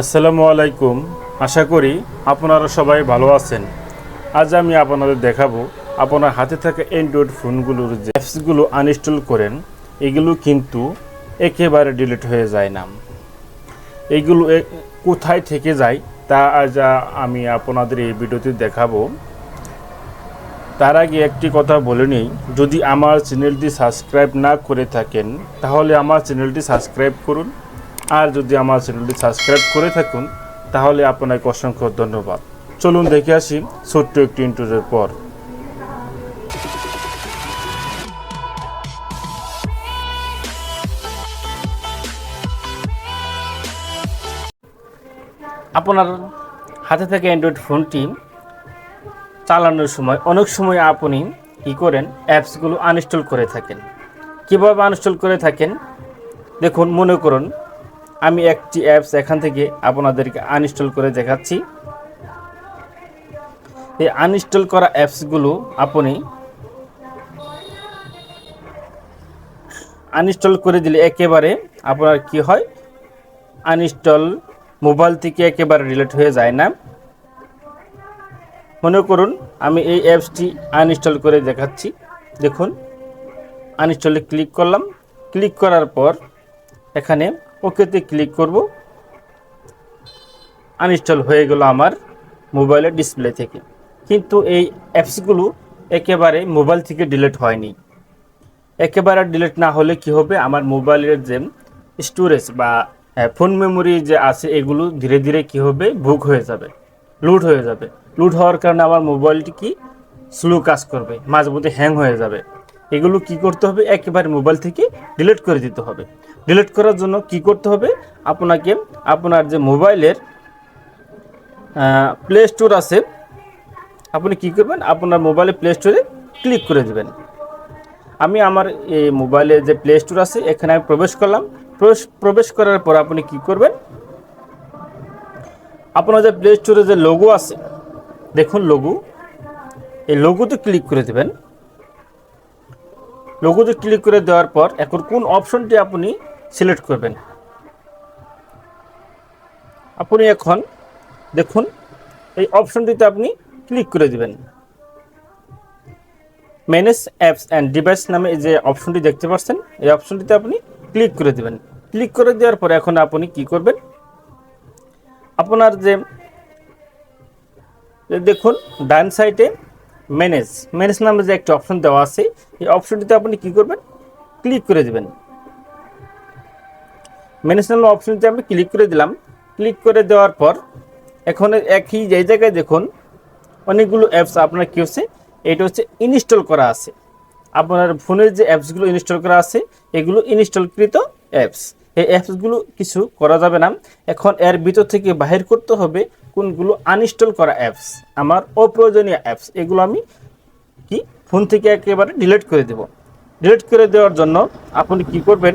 আসসালামু আলাইকুম। আশা করি আপনারা সবাই ভালো আছেন। আজ আমি আপনাদের দেখাবো আপনার হাতে থাকা অ্যান্ড্রয়েড ফোনগুলোর যে অ্যাপসগুলো আনইনস্টল করেন, এগুলো কিন্তু একেবারে ডিলিট হয়ে যায় না। এগুলো কোথায় থেকে যায়, তা আজ আমি আপনাদের এই ভিডিওতে দেখাবো। তার আগে একটি কথা বলে নিই, যদি আমার চ্যানেলটি সাবস্ক্রাইব না করে থাকেন, তাহলে আমার চ্যানেলটি সাবস্ক্রাইব করুন। আর যদি আমার চ্যানেলটি সাবস্ক্রাইব করে থাকুন, তাহলে আপনাকে অসংখ্য ধন্যবাদ। চলুন দেখে আসি ছোট্ট একটি ইন্টারভিউর পর। আপনার হাতে থেকে অ্যান্ড্রয়েড ফোনটি চালানোর সময় অনেক সময় আপনি কী করেন অ্যাপসগুলো আনইনস্টল করে থাকেন। কীভাবে আনইনস্টল করে থাকেন? দেখুন, মনে করুন আমি একটি অ্যাপস এখান থেকে আপনাদেরকে আনইনস্টল করে দেখাচ্ছি। এই আনইনস্টল করা অ্যাপসগুলো আপনি আনইনস্টল করে দিলে একেবারে আপনার কি হয়? আনইনস্টল মোবাইল থেকে একেবারে রিলেট হয়ে যায় না। মনে করুন আমি এই অ্যাপসটি আনইনস্টল করে দেখাচ্ছি। দেখুন আনইনস্টলে ক্লিক করলাম। ক্লিক করার পর এখানে ওকেতে ক্লিক করব। আনইনস্টল হয়ে গেল আমার মোবাইলের ডিসপ্লে থেকে। কিন্তু এই অ্যাপসগুলো একেবারে মোবাইল থেকে ডিলিট হয়নি। একেবারে ডিলিট না হলে কি হবে? আমার মোবাইলের যে স্টোরেজ বা ফোন মেমোরি যে আছে, এগুলো ধীরে ধীরে কি হবে? বুক হয়ে যাবে লুট হয়ে যাবে। লুট হওয়ার কারণে আমার মোবাইলটি কি? স্লো কাজ করবে, মাঝে মধ্যে হ্যাং হয়ে যাবে। এগুলো কি করতে হবে? একেবারে মোবাইল থেকে ডিলিট করে দিতে হবে। ডিলিট করার জন্য কি করতে হবে? আপনাকে, আপনার যে মোবাইলের প্লে স্টোর আছে, আপনি কি করবেন? আপনার মোবাইলে প্লে স্টোরে ক্লিক করে দেবেন। আমি আমার এই মোবাইলে যে প্লে স্টোর আছে, এখানে আমি প্রবেশ করলাম। প্রবেশ প্রবেশ করার পর আপনি কি করবেন? আপনার যে প্লে স্টোরে যে লোগো আছে, দেখুন লোগো এই লোগোতে ক্লিক করে দেবেন। লোগোতে ক্লিক করে দেওয়ার পর এখন কোন অপশনটি আপনি সিলেক্ট করবেন। আপনি এখন দেখুন, এই অপশনটিতে আপনি ক্লিক করে দিবেন। ম্যানেজ অ্যাপস অ্যান্ড ডিভাইস নামে যে অপশনটি দেখতে পাচ্ছেন, এই অপশনটিতে আপনি ক্লিক করে দেবেন। ক্লিক করে দেওয়ার পরে এখন আপনি কি করবেন? আপনার যে দেখুন, ডান সাইডে ম্যানেজ ম্যানেজ নামে যে একটা অপশন দেওয়া আছে, এই অপশনটিতে আপনি কি করবেন? ক্লিক করে দেবেন। ম্যানেজ নামে অপশনটিতে আমি ক্লিক করে দিলাম। ক্লিক করে দেওয়ার পর, এখন একই যে জায়গায় দেখুন, অনেকগুলো অ্যাপস আপনার কী হচ্ছে? এটা হচ্ছে ইনস্টল করা আছে। আপনার ফোনের যে অ্যাপসগুলো ইনস্টল করা আছে, এগুলো ইনস্টলকৃত অ্যাপস এই অ্যাপসগুলো কিছু করা যাবে না। এখন এর ভিতর থেকে বাহির করতে হবে কোনগুলো আনইনস্টল করা অ্যাপস আমার অপ্রয়োজনীয় অ্যাপস এগুলো আমি কি? ফোন থেকে একেবারে ডিলিট করে দেব। ডিলিট করে দেওয়ার জন্য আপনি কি করবেন?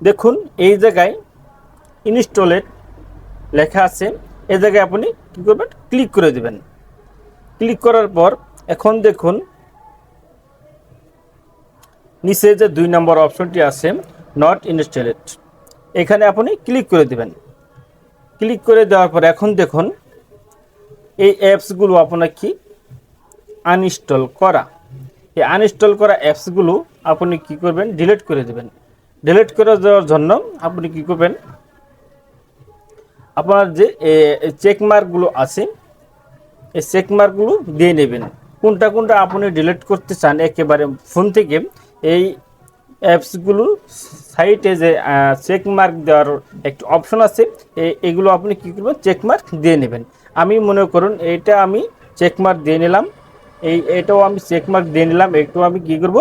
দেখুন, এই জায়গায় ইনস্টলের লেখা আছে, এই জায়গায় আপনি কী করবেন? ক্লিক করে দেবেন। ক্লিক করার পর এখন দেখুন, নিচে যে দুই নম্বর অপশনটি আছে নট ইনস্টলেড এখানে আপনি ক্লিক করে দেবেন। ক্লিক করে দেওয়ার পর এখন দেখুন, এই অ্যাপসগুলো আপনার কি? আনইনস্টল করা। এই আনইনস্টল করা অ্যাপসগুলো আপনি কি করবেন? ডিলিট করে দেবেন। ডিলিট করে দেওয়ার জন্য আপনি কি করবেন? আপনার যে চেক মার্কগুলো আছে, এই চেক মার্কগুলো দিয়ে নেবেন। কোনটা কোনটা আপনি ডিলিট করতে চান একেবারে ফোন থেকে, এই অ্যাপসগুলো সাইটে যে চেক মার্ক দেওয়ার একটা অপশন আছে এগুলো আপনি কী করবেন? চেক মার্ক দিয়ে নেবেন। আমি মনে করুন, এটা আমি চেক মার্ক দিয়ে নিলাম। এই, এটাও আমি চেক মার্ক দিয়ে নিলাম। একটু আমি কী করব?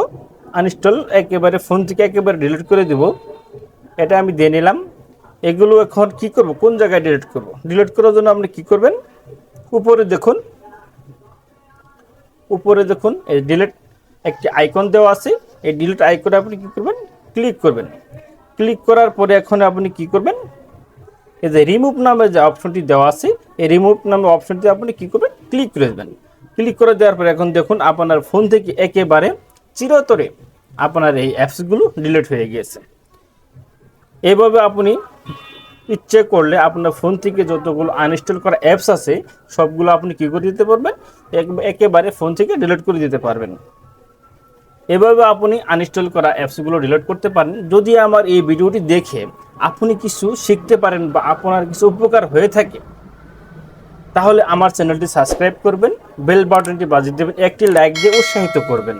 আনইনস্টল একেবারে ফোন থেকে একেবারে ডিলিট করে দেব। এটা আমি দিয়ে নিলাম। এগুলো এখন কি করব? কোন জায়গায় ডিলিট করব? ডিলিট করার জন্য আপনি কি করবেন? উপরে দেখুন। উপরে দেখুন, এই ডিলিট একটি আইকন দেওয়া আছে। এই ডিলিট আইকনে আপনি কি করবেন? ক্লিক করবেন। ক্লিক করার পরে এখন আপনি কি করবেন? এই যে রিমুভ নামে যে অপশনটি দেওয়া আছে, এই রিমুভ নামে অপশনটি আপনি কি করবেন? ক্লিক করে দেবেন। ক্লিক করে দেওয়ার পরে এখন দেখুন, আপনার ফোন থেকে একেবারে চিরতরে আপনার এই অ্যাপসগুলো ডিলিট হয়ে গিয়েছে। এভাবে আপনি ইচ্ছে করলে আপনার ফোন থেকে যতগুলো আনইনস্টল করা অ্যাপস আছে, সবগুলো আপনি কী করে দিতে পারবেন? এক- একেবারে ফোন থেকে ডিলিট করে দিতে পারবেন। এভাবে আপনি আনইনস্টল করা অ্যাপসগুলো ডিলিট করতে পারেন। যদি আমার এই ভিডিওটি দেখে আপনি কিছু শিখতে পারেন বা আপনার কিছু উপকার হয়ে থাকে, তাহলে আমার চ্যানেলটি সাবস্ক্রাইব করবেন বেল বাটনটি বাজিয়ে দেবেন, একটি লাইক দিয়ে উৎসাহিত করবেন।